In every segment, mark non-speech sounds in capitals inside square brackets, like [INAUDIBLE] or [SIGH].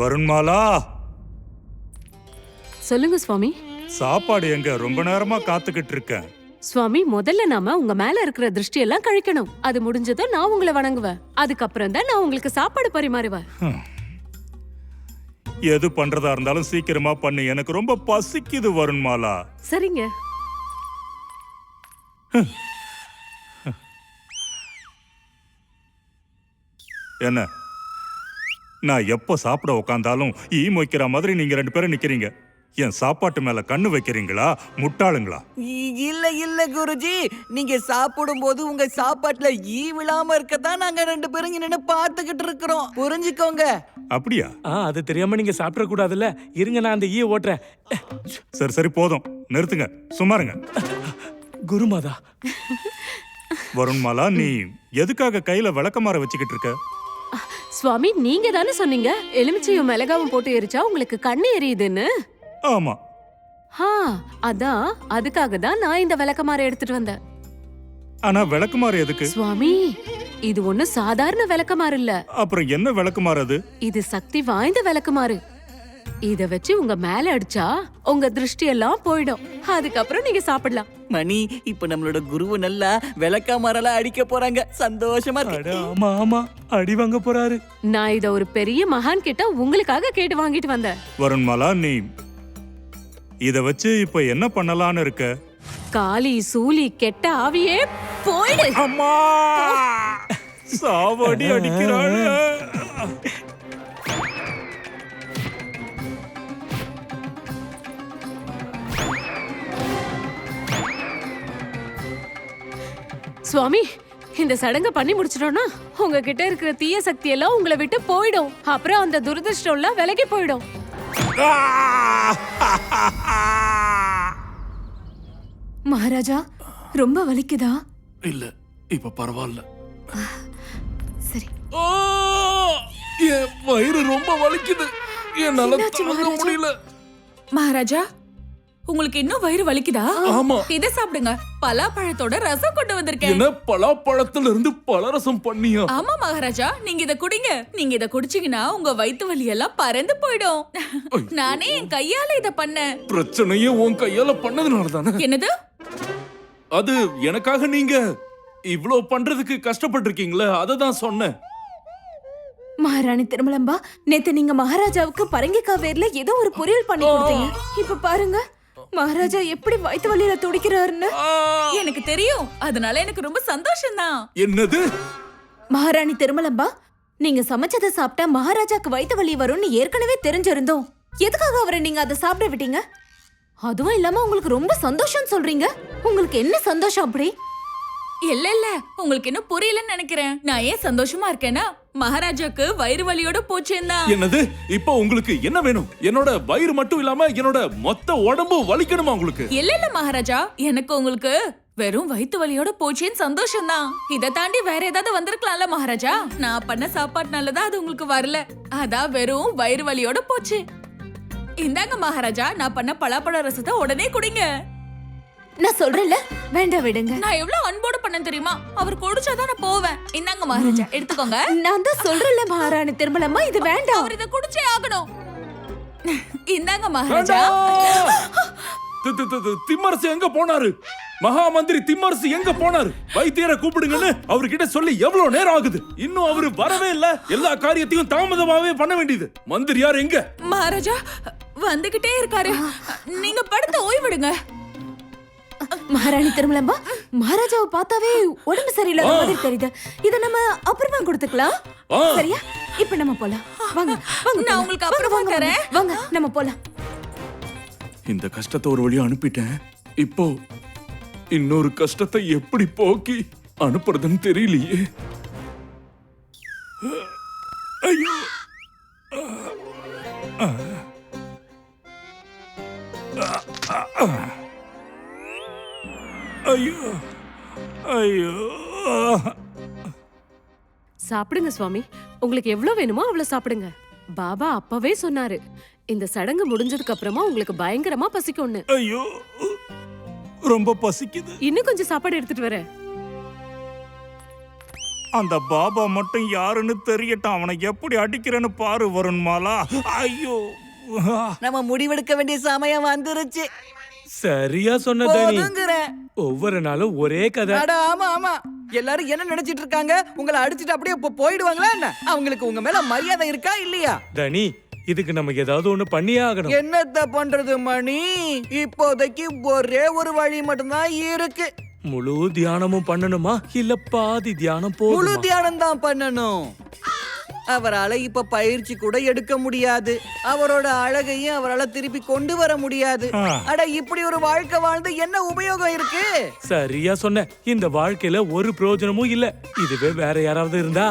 வருண்மாலா சொல்லுங்க சுவாமி. சாப்பாடு எங்க? ரொம்ப நேரமா காத்துக்கிட்டு இருக்கேன். சுவாமி முதல்ல நாம உங்க மேல இருக்கிற திருஷ்டி எல்லாம் கழிக்கணும். அது முடிஞ்சதும் நான் உங்களை வணங்குவேன். அதுக்கப்புறம் தான் நான் உங்களுக்கு சாப்பாடு பரிமாறுவேன். எது பண்றதா இருந்தாலும் சீக்கிரமா பண்ணு. எனக்கு ரொம்ப பசிக்குது வருண்மாலா சரிங்க. என்ன? நான் எப்போ சாப்பிட உக்காந்தாலும் ஈ மொய்க்கிற மாதிரி நீங்க ரெண்டு பேரும் நிக்கிறீங்க. என் சாப்பாட்டு மேல கண்ணு வைக்கிறீங்களா? முட்டாளுங்களா? இல்ல இல்ல குருஜி. நீங்க சாப்பிடும்போது உங்க சாப்பாட்டுல ஈ விழாம இருக்கத்தான் நாங்க ரெண்டு பேரும் இங்க நின்னு பாத்துக்கிட்டு இருக்கிறோம். புரிஞ்சுக்கோங்க. அப்படியா? ஆ அது தெரியாம நீங்க சாப்பிட கூடாதுல்ல. இருங்க நான் அந்த ஈய ஓட்டுறேன். சரி சரி போதும். நிறுத்துங்க. சும்மாருங்க குருமாதா. [LAUGHS] வருண்மாலா நீ எதுக்காக கையில விளக்கமாற வச்சுக்கிட்டு இருக்க? சுவாமி நீங்க தானே சொன்னீங்க? எலுமிச்சையும் மிளகாவும் போட்டு எரிச்சா உங்களுக்கு கண்ணு எரியுதுன்னு? ஆமா. ஹா அதான். அதுக்காக தான் நான் இந்த விளக்கமாற எடுத்துட்டு வந்தேன். ஆனா விளக்குமாறு எதுக்கு? சுவாமி இது ஒண்ணு சாதாரண விளக்கமாறு இல்ல. அப்புறம் என்ன விளக்குமாறு அது? இது சக்தி வாய்ந்த விளக்குமாறு. இத வச்சு உங்க மேல அடிச்சா உங்க திருஷ்டி எல்லாம் போயிடும். அதுக்கப்புறம் நீங்க சாப்பிடலாம். மணி இப்ப நம்மளோட குருவு நல்லா விளக்கா மரலாம் அடிக்க போறாங்க. சந்தோஷமா அட இருக்கு ஆமா ஆமா. அடி வாங்க போறாரு. நான் இத ஒரு பெரிய மகான் கிட்ட உங்களுக்காக கேட்டு வாங்கிட்டு வந்தேன். வருண்மாலா நீ இத வச்சு இப்ப என்ன பண்ணலாம்னு இருக்க? காளி சூலி கெட்ட ஆவியே போயிடு. அம்மா! சாவடி அடிக்கிறாள். சுவாமி இந்த சடங்க பண்ணி முடிச்சிட்டோம்னா உங்ககிட்ட இருக்கிற தீய சக்தி எல்லாம் உங்களை விட்டு போயிடும். அப்புறம் அந்த துரதிருஷ்டம் எல்லாம் விலகி போயிடும். மகாராஜா ரொம்ப வலிக்குதா? இல்ல இப்ப பரவாயில்ல. சரி! என் வயிறு ரொம்ப வலிக்குது. என்னால தாங்க? முடியல. மகாராஜா உங்களுக்கு இன்னும் வயிறு வலிக்குதா? ஆமா. இத சாப்பிடுங்க. பலாப்பழத்தோட ரசம் கொண்டு வந்திருக்கேன். என்ன பலாப்பழத்துல இருந்து பலரசம் பண்ணியா? ஆமா மகாராஜா. நீங்க இத குடிங்க. நீங்க இத குடிச்சீங்கன்னா உங்க வயித்து வலி எல்லாம் பறந்து போயிடும். நானே என் கையால இத பண்ணேன். பிரச்சனையே உன் கையால பண்ணதுனால தானே? என்னது? அது எனக்காக நீங்க இவ்ளோ பண்றதுக்கு கஷ்டப்பட்டிருக்கீங்களே அதை தான் சொன்னேன். மகாராணி திருமலம்பா நேத்து நீங்க மகாராஜாவுக்கு பரங்கிக்காய் வேர்ல ஏதோ ஒரு பொரியல் பண்ணி கொடுத்தீங்க. இப்ப பாருங்க. மகாராஜா எப்படி வயித்து வலியில துடிக்கிறாருன்னு! எனக்கு தெரியும். அதனால எனக்கு ரொம்ப சந்தோஷம் தான் என்னது? மகாராணி திருமலம்பா நீங்க சமைச்சதை சாப்பிட்டா மகாராஜாக்கு வயித்து வலி வரும்னு ஏற்கனவே தெரிஞ்சிருந்தோம். எதுக்காக அவரை நீங்க அதை சாப்பிட விட்டீங்க? அதுவும் இல்லாம உங்களுக்கு ரொம்ப சந்தோஷம் சொல்றீங்க. உங்களுக்கு என்ன சந்தோஷம் அப்படி? இல்ல இல்ல. உங்களுக்கு இன்னும் புரியலன்னு நினைக்கிறேன். நான் ஏன் சந்தோஷமா இருக்கேன்னா மகாராஜாக்கு வயிறு வலியோட போச்சேன்னா. என்னது? இப்போ உங்களுக்கு என்ன வேணும்? என்னோட வயிறு மட்டும் இல்லாம என்னோட மொத்த உடம்பு வலிக்கணுமா உங்களுக்கு? இல்ல இல்ல மகாராஜா. எனக்கு உங்களுக்கு வெறும் வயித்து வலியோட போச்சேன்னு சந்தோஷம் தான் இத தாண்டி வேற ஏதாவது வந்திருக்கலாம்ல மகாராஜா? நான் பண்ண சாப்பாட்டுனாலதான் அது உங்களுக்கு வரல. அதான் வெறும் வயிறு வலியோட போச்சு. இந்தாங்க மகாராஜா. நான் பண்ண பலாப்பழ ரசத்தை உடனே குடிங்க. நான் சொல்றேன்ல? வேண்டாம் விடுங்க. நான் எவ்வளவு அன்போடு பண்ணேன் தெரியுமா? அவர் குடிச்சாதான் நான் போவேன். இந்தாங்க மகாராஜா எடுத்துக்கோங்க. நான் தான் சொல்றேன்ல மகாராணி திருமலம்மா இது வேண்டாம். அவர் இத குடிச்சே ஆகணும். இந்தாங்க மகாராஜா. திம்மரசு எங்க போனாரு? மகா மந்திரி திம்மரசு எங்க போனாரு? வைத்தியரை கூப்பிடுங்கன்னு அவர்கிட்ட சொல்லி எவ்வளவு நேரம் ஆகுது? இன்னும் அவரு வரவே இல்ல. எல்லா காரியத்தையும் தாமதமாவே பண்ண வேண்டியது. மந்திரி யார் எங்க? மகாராஜா வந்துகிட்டே இருக்காரு. நீங்க படுத்து ஓய்விடுங்க மகாராணி திருமலம்பா மகாராஜாவை பார்த்தாவே உடம்பு சரியில்லாத மாதிரி தெரியுது. இத நம்ம அப்புறமா கொடுத்துக்கலாம். சரியா? இப்ப நம்ம போலாம். வாங்க வாங்க நான். உங்களுக்கு அப்புறமா தரேன். வாங்க நம்ம போலாம். இந்த கஷ்டத்தை ஒரு வழியா அனுப்பிட்டேன். இப்போ இன்னொரு கஷ்டத்தை எப்படி போக்கி அனுப்புறதுன்னு தெரியலையே. ஐயோ. ஐயோ. சாப்பிடுங்க சுவாமி. உங்களுக்கு எவ்வளவு வேணுமோ அவ்வளவு சாப்பிடுங்க. பாபா அப்பவே சொன்னாரு. இந்த சடங்கு முடிஞ்சதுக்கு அப்புறமா உங்களுக்கு பயங்கரமா பசிக்கும்னு. ஐயோ. ரொம்ப பசிக்குது. இன்னும் கொஞ்சம் சாப்பாடு எடுத்துட்டு வரேன். அந்த பாபா மட்டும் யாருன்னு தெரியட்டும். அவனை எப்படி அடிக்கிறேன்னு பாரு வருண்மாலா. ஐயோ. நம்ம முடிவெடுக்க வேண்டிய சமயம் வந்துருச்சு. சரியா சொன்ன தனி. போதுங்கிறேன் ஒவ்வொரு நாளும் ஒரே கதை. அட ஆமா ஆமா. எல்லாரும் என்ன நினைச்சிட்டு இருக்காங்க? உங்களை அடிச்சிட்டு அப்படியே இப்போ போயிடுவாங்களா என்ன? அவங்களுக்கு உங்க மேல மரியாதை இருக்கா இல்லையா? தனி இதுக்கு நம்ம ஏதாவது ஒண்ணு பண்ணியே ஆகணும். என்னத்த பண்றது மணி? இப்போதைக்கு ஒரே ஒரு வழி மட்டும்தான் இருக்கு. முழு தியானமும் பண்ணணுமா? இல்ல பாதி தியானம் முழு போதுமா? தியானம் தான் பண்ணணும். அவரால இப்ப பயிற்சி கூட எடுக்க முடியாது. அவரோட அழகையும் அவரால திருப்பி கொண்டு வர முடியாது. அட இப்படி ஒரு வாழ்க்கை வாழ்ந்து என்ன உபயோகம் இருக்கு? சரியா சொன்ன. இந்த வாழ்க்கையில ஒரு பிரயோஜனமும் இல்ல. இதுவே வேற யாராவது இருந்தா?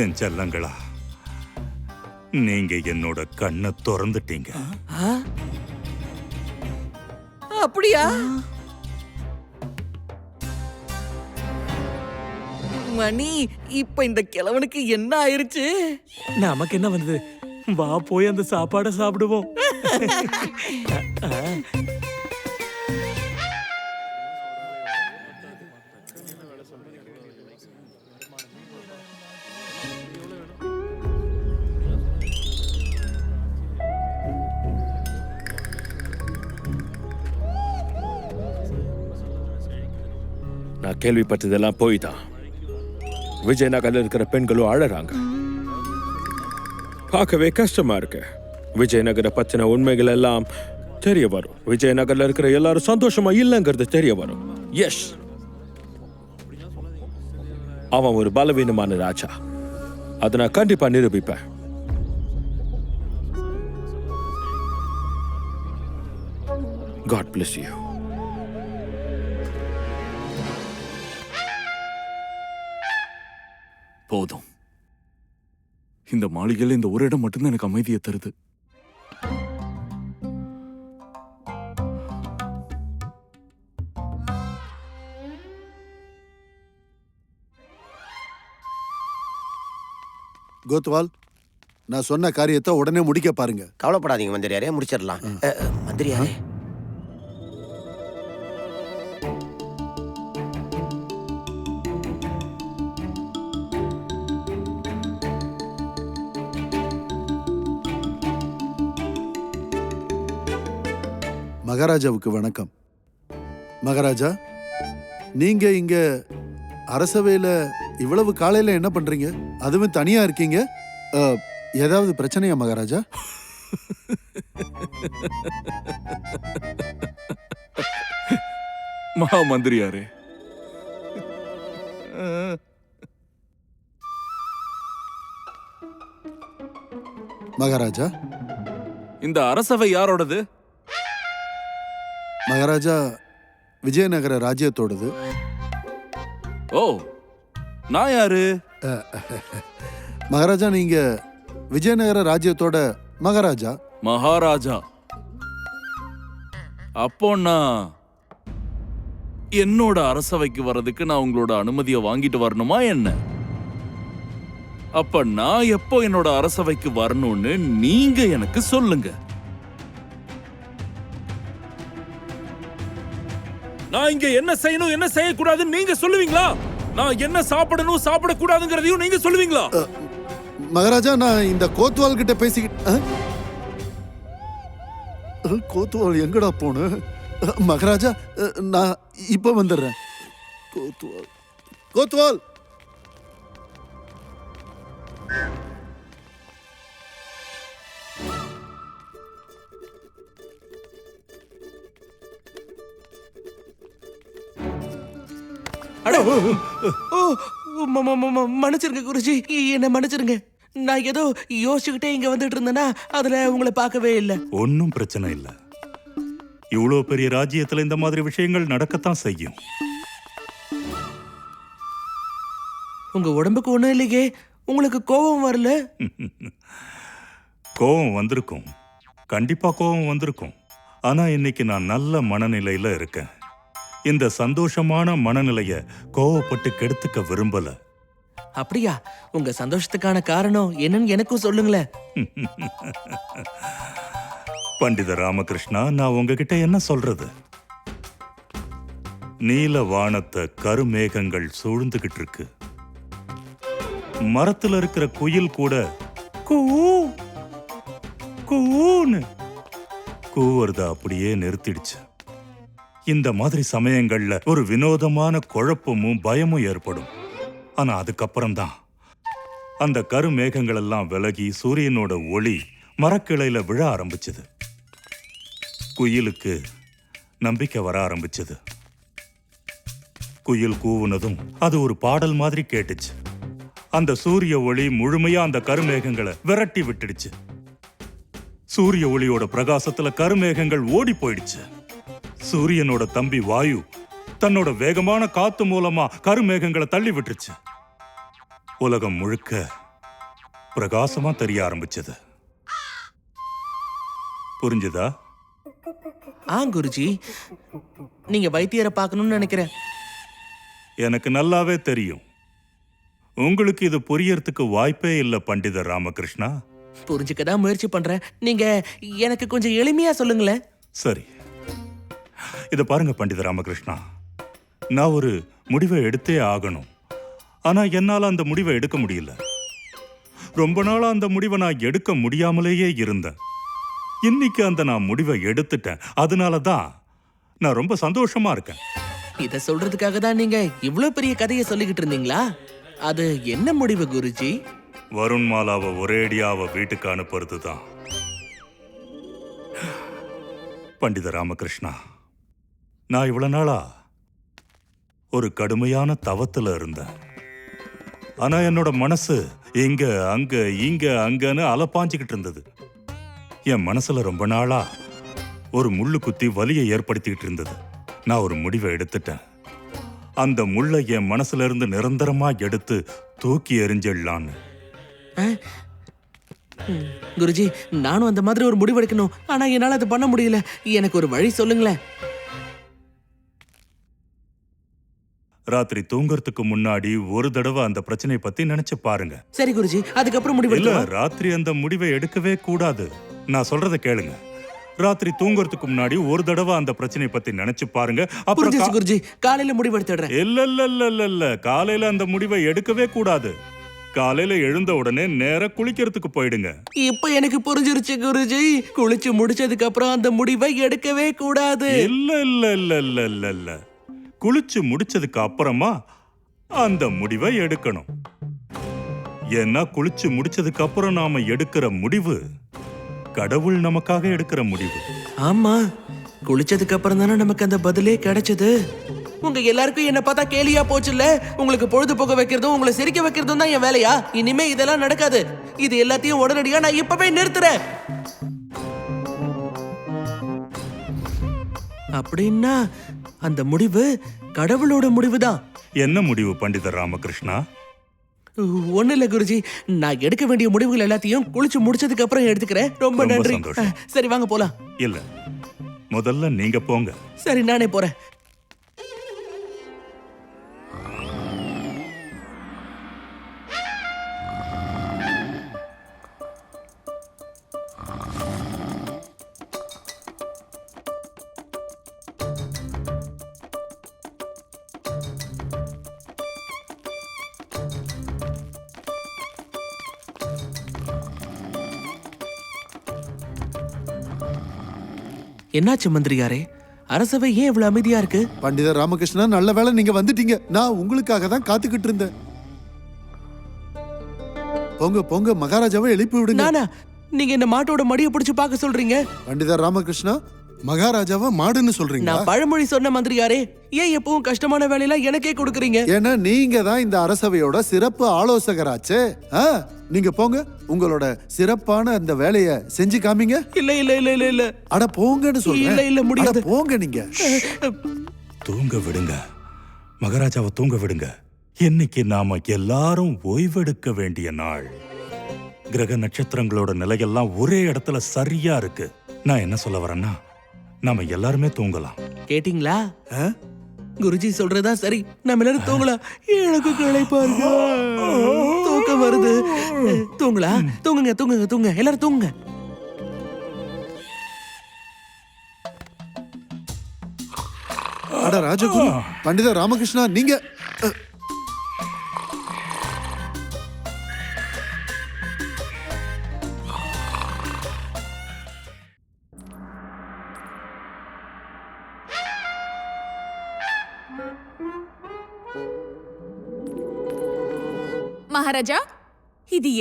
என் செல்லங்களா நீங்க என்னோட கண்ணை திறந்துட்டீங்க. அப்படியா? மணி இப்ப இந்த கிழவனுக்கு என்ன ஆயிருச்சு? நமக்கு என்ன வந்தது? வா போய் அந்த சாப்பாடை சாப்பிடுவோம். [LAUGHS] நான் கேள்விப்பட்டதெல்லாம் போய் தான் விஜயநகர்ல இருக்கிற பெண்களும் அழறாங்க பார்க்கவே கஷ்டமா இருக்கு. விஜயநகரை பத்தின உண்மைகள் எல்லாம் தெரிய வரும். விஜயநகர்ல இருக்கிற எல்லாரும் சந்தோஷமா இல்லைங்கிறது தெரிய வரும். எஸ் அவன் ஒரு பலவீனமான ராஜா. அதை நான் கண்டிப்பா நிரூபிப்பேன். காட் பிளஸ் யூ போதும் இந்த மாளிகையில் இந்த ஒரு இடம் மட்டும்தான் எனக்கு அமைதியை தருது. கோத்வால் நான் சொன்ன காரியத்தை உடனே முடிக்க பாருங்க. கவலைப்படாதீங்க மந்திரியாரே முடிச்சிடலாம். மந்திரியாரே. மகாராஜாவுக்கு வணக்கம். மகாராஜா நீங்க இங்க அரசவையில இவ்வளவு காலையில என்ன பண்றீங்க? அதுவும் தனியா இருக்கீங்க? அஹ், ஏதாவது பிரச்சனையா மகாராஜா? மகா மந்திரியாரே மகாராஜா? இந்த அரசவை யாரோடது? மகாராஜா விஜயநகர ராஜ்யத்தோடது. ஓ நான் யாரு? மகாராஜா நீங்க விஜயநகர ராஜ்யத்தோட மகாராஜா? மகாராஜா. அப்போ நான் என்னோட அரசவைக்கு வர்றதுக்கு நான் உங்களோட அனுமதியை வாங்கிட்டு வரணுமா என்ன? அப்ப நான் எப்போ என்னோட அரசவைக்கு வரணும்னு நீங்க எனக்கு சொல்லுங்க. நான் இங்க என்ன செய்யணும் என்ன செய்யக்கூடாதுன்னு நீங்க சொல்லுவீங்களா? நான் என்ன சாப்பிடணும் சாப்பிடக்கூடாதுங்கிறதையும் நீங்க சொல்லுவீங்களா? மகாராஜா நான் இந்த கோத்வால் கிட்ட பேசிக்கிட்டு கோத்வால் எங்கடா போன? மகாராஜா நான் இப்ப வந்துடுறேன் கோத்வால். கோத்வால்! மன்னிச்சிருங்க குருஜி. என்ன மன்னிச்சிருங்க. நான் ஏதோ யோசிச்சுக்கிட்டே இங்க வந்துட்டு இருந்தேன்னா அதுல உங்களை பார்க்கவே இல்லை. ஒன்றும் பிரச்சனை இல்லை. இவ்வளோ பெரிய ராஜ்யத்தில் இந்த மாதிரி விஷயங்கள் நடக்கத்தான் செய்யும். உங்க உடம்புக்கு ஒண்ணும் இல்லையே. உங்களுக்கு கோபம் வரல? [LAUGHS] கோவம் வந்திருக்கும். கண்டிப்பா கோவம் வந்திருக்கும். ஆனா இன்னைக்கு நான் நல்ல மனநிலையில இருக்கேன். இந்த சந்தோஷமான மனநிலைய கோவப்பட்டு கெடுத்துக்க விரும்பல. அப்படியா? உங்க சந்தோஷத்துக்கான காரணம் என்னன்னு எனக்கும் சொல்லுங்களேன் [LAUGHS] பண்டித ராமகிருஷ்ணா நான் உங்ககிட்ட என்ன சொல்றது? நீல வானத்தை கருமேகங்கள் சூழ்ந்துகிட்டு இருக்கு. மரத்துல இருக்கிற குயில் கூட கூ கூன்னு கூவறத அப்படியே நிறுத்திடுச்சு. இந்த மாதிரி சமயங்கள்ல ஒரு வினோதமான குழப்பமும் பயமும் ஏற்படும். ஆனா அதுக்கப்புறம் தான் அந்த கருமேகங்கள் எல்லாம் விலகி சூரியனோட ஒளி மரக்கிளையில விழ ஆரம்பிச்சது. குயிலுக்கு நம்பிக்கை வர ஆரம்பிச்சது. குயில் கூவுனதும் அது ஒரு பாடல் மாதிரி கேட்டுச்சு. அந்த சூரிய ஒளி முழுமையா அந்த கருமேகங்களை விரட்டி விட்டுடுச்சு. சூரிய ஒளியோட பிரகாசத்துல கருமேகங்கள் ஓடி போயிடுச்சு. சூரியனோட தம்பி வாயு தன்னோட வேகமான காத்து மூலமா கருமேகங்களை தள்ளி விட்டுருச்சு. உலகம் முழுக்க பிரகாசமா தெரிய ஆரம்பிச்சது. புரிஞ்சுதா? ஆ குருஜி. நீங்க வைத்தியரை பார்க்கணும்னு நினைக்கிறேன். எனக்கு நல்லாவே தெரியும். உங்களுக்கு இது புரியறதுக்கு வாய்ப்பே இல்லை பண்டிதர் ராமகிருஷ்ணா. புரிஞ்சுக்க தான் முயற்சி பண்றேன். நீங்க எனக்கு கொஞ்சம் எளிமையா சொல்லுங்களேன். சரி. இத பாருங்க பண்டித ராமகிருஷ்ணா. நான் ஒரு முடிவை எடுத்தே ஆகணும். ஆனா என்னால அந்த முடிவை எடுக்க முடியல. ரொம்ப நாளா அந்த முடிவை நான் எடுக்க முடியாமலேயே இருந்தேன். இன்னைக்கு அந்த நான் முடிவை எடுத்துட்டேன். அதனால தான் நான் ரொம்ப சந்தோஷமா இருக்கேன். இத சொல்றதுக்காக தான் நீங்க இவ்வளவு பெரிய கதையை சொல்லிக்கிட்டு இருந்தீங்களா? அது என்ன முடிவு குருஜி? வருண் மாலாவை ஒரேடியா அவ வீட்டுக்கு அனுப்புறது தான் பண்டித ராமகிருஷ்ணா. நான் இவ்வளவு நாளா ஒரு கடுமையான தவத்துல இருந்தேன். ஆனா என்னோட மனசு இங்க அங்க இங்க அங்கன்னு அலப்பாஞ்சுக்கிட்டு இருந்தது. என் மனசுல ரொம்ப நாளா ஒரு முள்ளு குத்தி வலியை ஏற்படுத்திக்கிட்டு இருந்தது. நான் ஒரு முடிவை எடுத்துட்டேன். அந்த முள்ளை என் மனசுல இருந்து நிரந்தரமா எடுத்து தூக்கி எறிஞ்சிடலான்னு. குருஜி நானும் அந்த மாதிரி ஒரு முடிவு எடுக்கணும். ஆனா என்னால அது பண்ண முடியல. எனக்கு ஒரு வழி சொல்லுங்களேன். ராத்திரி தூங்கறதுக்கு முன்னாடி ஒரு தடவை அந்த பிரச்சனையை பத்தி நினைச்சு பாருங்க. சரி குருஜி அதுக்கப்புறம் முடிவு இல்ல? ராத்திரி அந்த முடிவை எடுக்கவே கூடாது. நான் சொல்றத கேளுங்க. ராத்திரி தூங்கறதுக்கு முன்னாடி ஒரு தடவை அந்த பிரச்சனையை பத்தி நினைச்சு பாருங்க. அப்புறம் புரிஞ்சிச்சு கா- குருஜி. காலையில முடிவு எடுத்துடுறேன். இல்ல இல்ல இல்ல இல்ல இல்ல காலையில அந்த முடிவை எடுக்கவே கூடாது. காலையில எழுந்த உடனே நேரா குளிக்கிறதுக்கு போயிடுங்க. இப்ப எனக்கு புரிஞ்சிருச்சு குருஜி. குளிச்சு முடிச்சதுக்கு அப்புறம் அந்த முடிவை எடுக்கவே கூடாது. இல்ல இல்ல இல்ல இல்ல இல்ல இல்ல குளிச்சு முடிச்சதுக்கு அப்புறமா அந்த முடிவை எடுக்கணும். ஏன்னா குளிச்சு முடிச்சதுக்கு அப்புறம் நாம எடுக்கிற முடிவு கடவுள் நமக்காக எடுக்கிற முடிவு. ஆமா குளிச்சதுக்கு அப்புறம் தானே நமக்கு அந்த பதிலே கிடைச்சது. உங்க எல்லாருக்கும் என்ன பார்த்தா கேலியா போச்சுல்ல? உங்களுக்கு பொழுது போக வைக்கிறதும் உங்களை சிரிக்க வைக்கிறதும் தான் என் வேலையா? இனிமே இதெல்லாம் நடக்காது. இது எல்லாத்தையும் உடனடியா நான் இப்பவே நிறுத்துறேன். அப்படின்னா அந்த முடிவு கடவுளோட முடிவுதான் என்ன முடிவு பண்டிதர் ராமகிருஷ்ணா? ஒண்ணு இல்ல குருஜி. நான் எடுக்க வேண்டிய முடிவுகள் எல்லாத்தையும் குளிச்சு முடிச்சதுக்கு அப்புறம் எடுத்துக்கிறேன். ரொம்ப நன்றி. சரி வாங்க போலாம். இல்ல. முதல்ல நீங்க போங்க. சரி நானே போறேன். என்னாச்சு மந்திரியாரே? அரசவை ஏன் இவ்வளவு அமைதியா இருக்கு? பண்டிதர் ராமகிருஷ்ணா நல்ல வேளை நீங்க வந்துட்டீங்க. நான் உங்களுக்காக தான் காத்துக்கிட்டு இருந்தேன். போங்க போங்க மகாராஜாவை எழுப்பி விடுங்க. நானா? நீங்க இந்த மாட்டோட மடியை பிடிச்சு பார்க்க சொல்றீங்க? பண்டிதர் ராமகிருஷ்ணா மகாராஜாவை மாடுன்னு சொல்றீங்க நான் பழமொழி சொன்ன மந்திரியாரே ஏன் எப்பவும் கஷ்டமான வேலையெல்லாம் எனக்கே கொடுக்குறீங்க? ஏன்னா நீங்க தான் இந்த அரசவையோட சிறப்பு ஆலோசகராச்சே. ஆ, நீங்க போங்க உங்களோட சிறப்பான அந்த வேலைய செஞ்சு காமிங்க. இல்ல இல்ல இல்ல இல்ல இல்ல. அட போங்கன்னு சொல்றேன். இல்ல, இல்ல, முடியாது. அட போங்க நீங்க. தூங்க விடுங்க. மகாராஜாவை தூங்க விடுங்க. இன்னைக்கு நாம எல்லாரும் ஓய்வெடுக்க வேண்டிய நாள். கிரக நட்சத்திரங்களோட நிலையெல்லாம் ஒரே இடத்துல சரியா இருக்கு. நான் என்ன சொல்ல வரேன்னா நாம எல்லாருமே தூங்கலாம். கேட்டிங்களா? குருஜி சொல்றதா சரி. நம்ம எல்லாரும் தூங்கலாம். எனக்கு களை பாருங்க தூக்கம் வருது. தூங்கலாம் தூங்குங்க தூங்குங்க தூங்க எல்லாரும் தூங்குங்க. அட ராஜகுரு பண்டித ராமகிருஷ்ணா நீங்க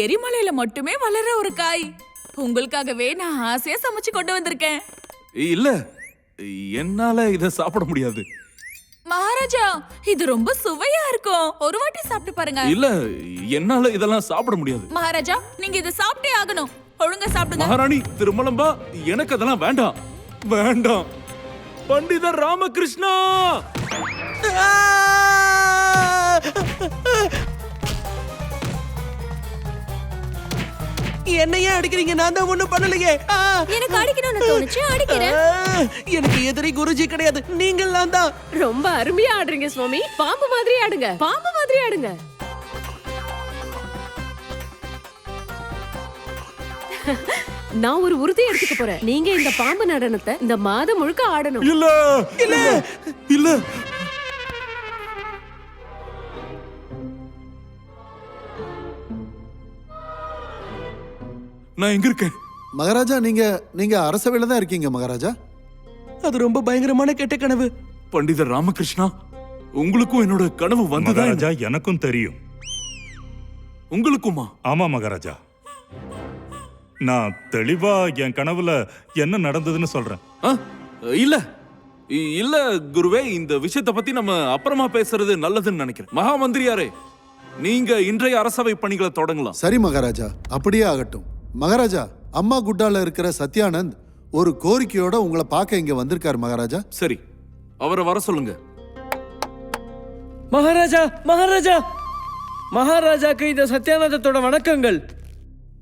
எரிமலையில மட்டுமே வளர்ற ஒரு காய். உங்களுக்காகவே நான் ஆசையா சமைச்சு கொண்டு வந்திருக்கேன். இல்ல என்னால இத சாப்பிட முடியாது. மகாராஜா இது ரொம்ப சுவையா இருக்கும். ஒரு வாட்டி சாப்பிட்டு பாருங்க. இல்ல என்னால இதெல்லாம் சாப்பிட முடியாது. மகாராஜா நீங்க இதை சாப்பிட்டே ஆகணும். ஒழுங்கா சாப்பிடுங்க. மகாராணி திருமலம்பா எனக்கு அதெல்லாம் வேண்டாம். வேண்டாம். பண்டிதர் ராமகிருஷ்ணா! என்ன ஏன் அடிக்கிறீங்க நான் தான் ஒண்ணும் பண்ணலையே! எனக்கு அடிக்கணும்னு தோணுச்சு அடிக்கிறேன்! எனக்கு எதிரி குருஜி கிடையாது நீங்கள்லாம் தான். ரொம்ப அருமையா ஆடுறீங்க சுவாமி. பாம்பு மாதிரி ஆடுங்க. பாம்பு மாதிரி ஆடுங்க. நான் ஒரு உறுதி எடுத்துக்க போறேன். நீங்க இந்த பாம்பு நடனத்தை இந்த மாதம் முழுக்க ஆடணும். இல்ல. இல்ல. இல்ல. நான் எங்க இருக்கேன்? மகாராஜா நீங்க நீங்க அரசவையில தான் இருக்கீங்க மகாராஜா. அது ரொம்ப பயங்கரமான கெட்ட கனவு. பண்டிதர் ராமகிருஷ்ணா உங்களுக்கும் என்னோட கனவு வந்ததா மகாராஜா எனக்கும் தெரியும். உங்களுக்குமா? ஆமா மகாராஜா. நான் தெளிவா என் கனவுல என்ன நடந்ததுன்னு சொல்றேன். ஆ? இல்ல. இ- இல்ல குருவே இந்த விஷயத்தை பத்தி நம்ம அப்புறமா பேசுறது நல்லதுன்னு நினைக்கிறேன். மகா மந்திரியாரே நீங்க இன்றைய அரசவை பணிகளை தொடங்கலாம். சரி மகாராஜா. அப்படியே ஆகட்டும். மகாராஜா அம்மா குட்டால இருக்கிற சத்யானந்த் ஒரு கோரிக்கையோட உங்களை பார்க்க இங்க வந்திருக்கார் மகாராஜா. சரி அவரை வர சொல்லுங்க. மகாராஜா மகாராஜா! மகாராஜாக்கு இந்த சத்யானந்தத்தோட வணக்கங்கள்.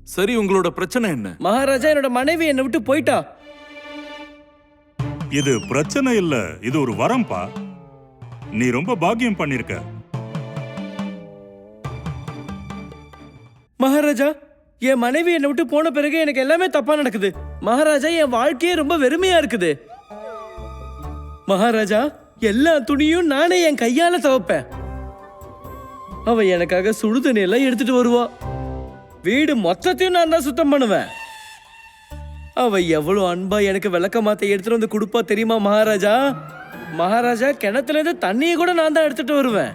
சரி உங்களோட பிரச்சனை என்ன? மகாராஜா என்னோட மனைவி என்னை விட்டு போயிட்டா? இது பிரச்சனை இல்ல இது ஒரு வரம்பா. நீ ரொம்ப பாக்கியம் பண்ணிருக்க. மகாராஜா என் மனைவி என்னை விட்டு போன பிறகு எனக்கு எல்லாமே தப்பா நடக்குது. மகாராஜா என் வாழ்க்கையே ரொம்ப வெறுமையா இருக்குது. மகாராஜா எல்லா துணியும் நானே என் கையால துவைப்பேன். அவ எனக்காக சுடுதண்ணி எல்லாம் எடுத்துட்டு வருவா. வீடு மொத்தத்தையும் நான் தான் சுத்தம் பண்ணுவேன். அவ எவ்வளவு அன்பா எனக்கு விளக்க மாத்த எடுத்துட்டு வந்து கொடுப்பா தெரியுமா மகாராஜா? மகாராஜா கிணத்துல இருந்து தண்ணியை கூட நான் தான் எடுத்துட்டு வருவேன்.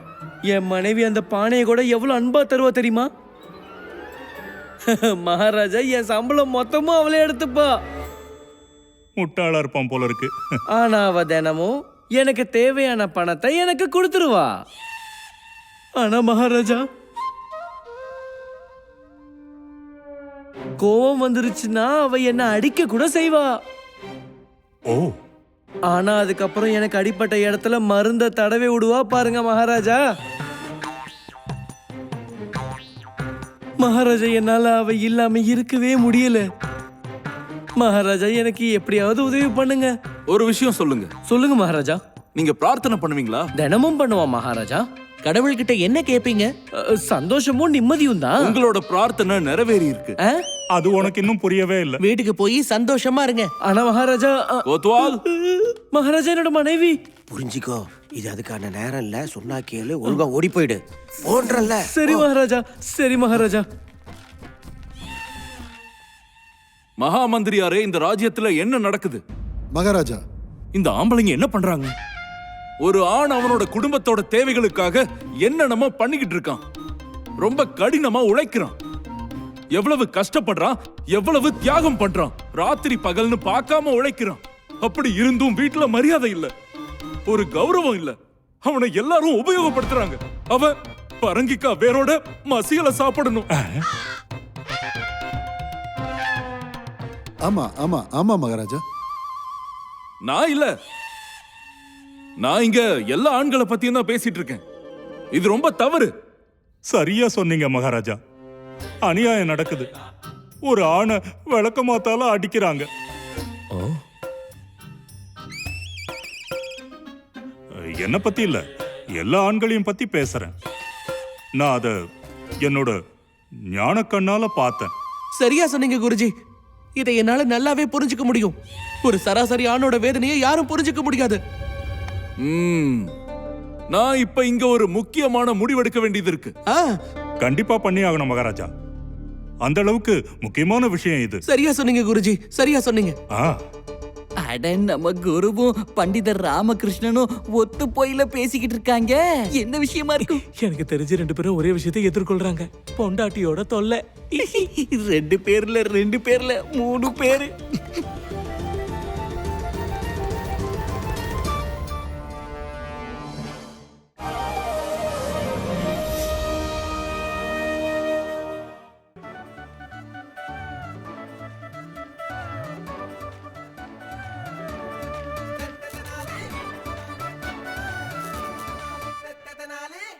என் மனைவி அந்த பானையை கூட எவ்வளவு அன்பா தருவா தெரியுமா? [LAUGHS] மகாராஜா என் சம்பளம் மொத்தமும் அவளே எடுத்துப்பா. முட்டாளா இருப்பான் போல இருக்கு. ஆனா அவ தினமும் எனக்கு தேவையான பணத்தை எனக்கு கொடுத்துருவா. ஆனா மகாராஜா கோவம் வந்துருச்சுன்னா அவ என்ன அடிக்க கூட செய்வா. ஓ. ஆனா அதுக்கப்புறம் எனக்கு அடிப்பட்ட இடத்துல மருந்த தடவி விடுவா பாருங்க மகாராஜா. மகாராஜா என்னால அவ இல்லாம இருக்கவே முடியல. மகாராஜா எனக்கு எப்படியாவது உதவி பண்ணுங்க. ஒரு விஷயம் சொல்லுங்க. சொல்லுங்க மகாராஜா. நீங்க பிரார்த்தனை பண்ணுவீங்களா? தினமும் பண்ணுவான் மகாராஜா. கடவுள்கிட்ட என்ன கேப்பீங்க? சந்தோஷமும் நிம்மதியும் தான். உங்களோட பிரார்த்தனை நிறைவேறி இருக்கு? அது உனக்கு இன்னும் புரியவே இல்ல. வீட்டுக்கு போய் சந்தோஷமா இருங்க. ஆனா மகாராஜா கோத்வால். மகாராஜா என்னோட மனைவி. புரிஞ்சுக்கோ இது அதுக்கான நேரம் இல்ல. சொன்னா கேளு ஒழுங்கா ஓடி போயிடு. போன்றல்ல. சரி மகாராஜா சரி மகாராஜா. மகா மந்திரியாரே இந்த ராஜ்யத்துல என்ன நடக்குது? மகாராஜா. இந்த ஆம்பளைங்க என்ன பண்றாங்க? ஒரு ஆண் அவனோட குடும்பத்தோட தேவைகளுக்காக என்னென்னமோ பண்ணிக்கிட்டு இருக்கான். ரொம்ப கடினமா உழைக்கிறான். எவ்வளவு கஷ்டப்படுறான் எவ்வளவு தியாகம் பண்றான். ராத்திரி பகல்னு பார்க்காம உழைக்கிறான். அப்படி இருந்தும் வீட்டுல மரியாதை இல்ல. ஒரு கௌரவம் இல்ல. அவனை எல்லாரும் உபயோகப்படுத்துறாங்க. அவன் பரங்கிக்கா வேரோட மசியல சாப்பிடணும். ஆமா ஆமா ஆமா மகாராஜா. நான் இல்ல. நான் இங்க எல்லா ஆண்களை பத்தியும் தான் பேசிட்டு இருக்கேன். இது ரொம்ப தவறு. சரியா சொன்னீங்க மகாராஜா. அநியாயம் நடக்குது. ஒரு ஆணை விளக்க மாத்தால அடிக்கிறாங்க என்ன பத்தி இல்ல. எல்லா ஆண்களையும் பத்தி பேசுறேன். நான் அத என்னோட ஞான கண்ணால பார்த்தேன். சரியா சொன்னீங்க குருஜி. இதை என்னால நல்லாவே புரிஞ்சுக்க முடியும். ஒரு சராசரி ஆணோட வேதனையை யாரும் புரிஞ்சுக்க முடியாது. நான் இப்ப இங்க ஒரு முக்கியமான முடிவெடுக்க வேண்டியது இருக்கு. ஆ. கண்டிப்பா பண்ணி ஆகணும் மகாராஜா. அந்த அளவுக்கு முக்கியமான விஷயம் இது. சரியா சொன்னீங்க குருஜி. சரியா சொன்னீங்க. ஆ. அட நம்ம குருவும் பண்டிதர் ராமகிருஷ்ணனும் ஒத்து போயில பேசிக்கிட்டு இருக்காங்க. என்ன விஷயமா இருக்கும் எனக்கு தெரிஞ்சு ரெண்டு பேரும் ஒரே விஷயத்தை எதிர்கொள்றாங்க. பொண்டாட்டியோட தொல்லை. ரெண்டு பேர்ல ரெண்டு பேர்ல மூணு பேரு.